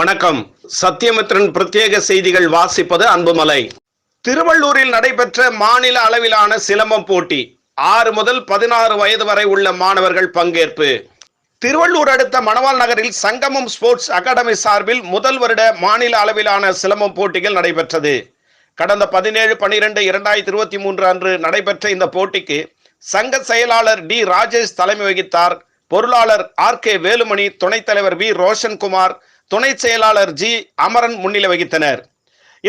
வணக்கம். சத்தியமித்ரன் பிரத்யேக செய்திகள் வாசிப்பது அன்புமலை. திருவள்ளூரில் நடைபெற்ற மாநில அளவிலான சிலம்பம் போட்டி. ஆறு முதல் பதினாறு வயது வரை உள்ள மாணவர்கள் பங்கேற்பு. திருவள்ளூர் அடுத்த மணவால் நகரில் சங்கமம் ஸ்போர்ட்ஸ் அகாடமி சார்பில் முதல் வருட மாநில அளவிலான சிலம்பம் போட்டிகள் நடைபெற்றது. கடந்த பதினேழு பனிரெண்டு இரண்டாயிரத்தி இருபத்தி மூன்று அன்று நடைபெற்ற இந்த போட்டிக்கு சங்க செயலாளர் டி. ராஜேஷ் தலைமை வகித்தார். பொருளாளர் ஆர். கே. வேலுமணி துணைத் தலைவர் வி. ரோஷன்குமார் துணை செயலாளர் ஜி அமரன் முன்னிலை வகித்தனர்.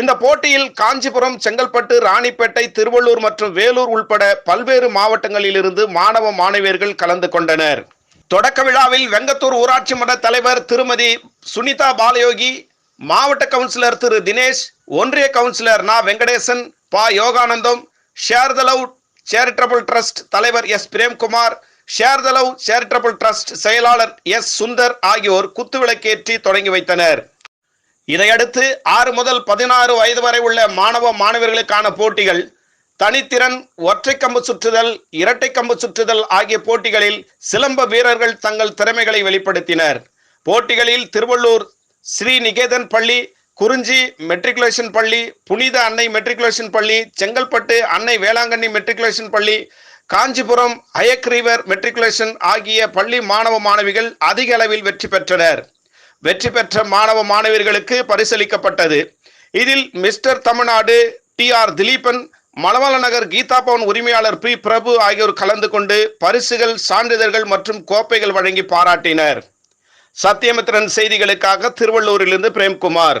இந்த போட்டியில் காஞ்சிபுரம் செங்கல்பட்டு ராணிப்பேட்டை திருவள்ளூர் மற்றும் வேலூர் உள்பட பல்வேறு மாவட்டங்களிலிருந்து மாணவ மாணவியர்கள் கலந்து கொண்டனர். தொடக்க விழாவில் வெங்கத்தூர் ஊராட்சி மன்ற தலைவர் திருமதி சுனிதா பாலயோகி மாவட்ட கவுன்சிலர் திரு தினேஷ் ஒன்றிய councillor Na Venkatesan Pa Yoganandam share the love charitable trust தலைவர் S. Premkumar share the love charitable trust செயலாளர் எஸ் சுந்தர் ஆகியோர் குத்துவிளக்கேற்றி தொடங்கி வைத்தனர். இதையடுத்து ஆறு முதல் பதினாறு வயது வரை உள்ள மாணவ மாணவர்களுக்கான போட்டிகள் தனித்திறன் ஒற்றை கம்பு சுற்றுதல் இரட்டை கம்பு சுற்றுதல் ஆகிய போட்டிகளில் சிலம்ப வீரர்கள் தங்கள் திறமைகளை வெளிப்படுத்தினர். போட்டிகளில் திருவள்ளூர் ஸ்ரீ நிகேதன் பள்ளி குறிஞ்சி மெட்ரிகுலேஷன் பள்ளி புனித அன்னை மெட்ரிகுலேஷன் பள்ளி செங்கல்பட்டு அன்னை வேளாங்கண்ணி மெட்ரிகுலேஷன் பள்ளி காஞ்சிபுரம் அயக்ரீவர் மெட்ரிகுலேஷன் ஆகிய பள்ளி மாணவ மாணவிகள் அதிக அளவில் வெற்றி பெற்றனர். வெற்றி பெற்ற மாணவ மாணவியர்களுக்கு பரிசளிக்கப்பட்டது. இதில் mister Tamil Nadu T R Dileepan Malavala Nagar Geetha Bhavan உரிமையாளர் பி பிரபு ஆகியோர் கலந்து கொண்டு பரிசுகள் சான்றிதழ்கள் மற்றும் கோப்பைகள் வழங்கி பாராட்டினர். சத்தியமித்திரன் செய்திகளுக்காக திருவள்ளூரிலிருந்து பிரேம்குமார்.